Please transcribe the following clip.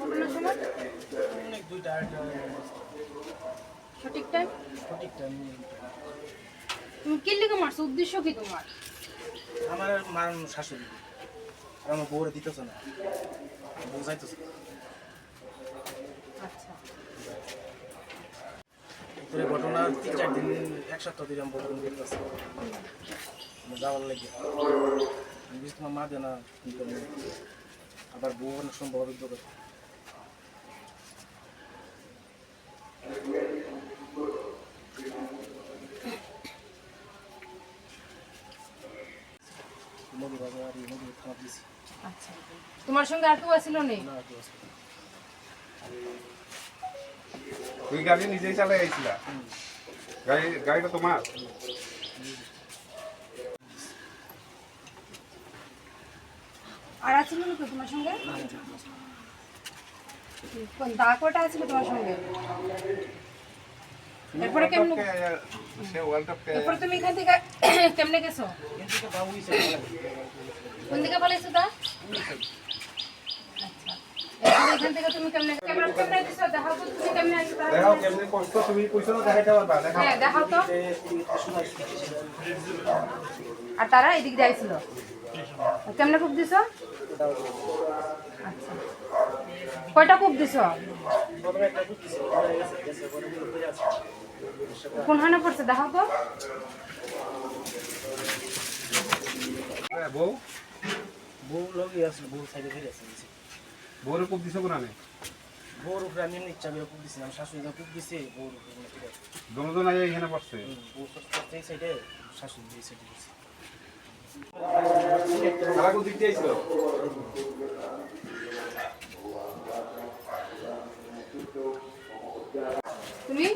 ঘটনার সময় অনেক দুইটা আড়াইটা সঠিক টাইম সঠিক টাইম তুমি কি লিখে মারছো? উদ্দেশ্য কি তোমার? আমার মারানো শাশুড়ি। আর আমার বউরে দিতেছে না। না। আচ্ছা। ঘটনা তিন চার দিন এক সপ্তাহ দিন আমি দেখতেছি। যাওয়ার লাগে। আমি বুঝি তোমার মা দেয় না কি করব? আবার বউ অনেক সম্ভব অভিজ্ঞ করে দিছি আচ্ছা। তোমার সঙ্গে আর কেউ আসিল নেই তুই গাড়ি নিজেই চালাই আইছিলা গাড়ি গাড়িটা তোমার? আর আছিল না কেউ তোমার সঙ্গে? কোন দা কটা আছিল তোমার সঙ্গে? এরপরে কেমনে সে ওয়ার্ল্ড কাপ এরপরে তুমি এখান থেকে কেমনে গেছো? কিন্তু বাবু ইসে কোন দিকে পালাইছো দা আচ্ছা। এরপরে এখান থেকে তুমি কেমনে ক্যামেরা কেমনে দিছো দেখাও তো তুমি কেমনে আইছো তাহলে। দেখাও কেমনি কষ্ট তুমি কইছো না দেখাইতে পারবা দেখাও। হ্যাঁ দেখাও তো। আর তারা এদিক দিয়ে আইছিল। কেমনে কূপ দিছো? আচ্ছা কয়টা কূপ দিছো? কোনখানে পড়ছে? দেখাও তো। হ্যাঁ, বউ। বউ লগে আছে বউ সাইডে ঘুরে আছে। বউরে কোপ দিছো কোনানে বউর উপরে আমি এমনি ইচ্ছা করে কুপ দিছিলাম শাশুড়ি যা কুপ দিছে বউর উপরে ঠিক আছে আগে এখানে পড়ছে? বউ এই সাইডে শাশুড়ি এই সাইডে গেছে তারা কোন দিক তুমি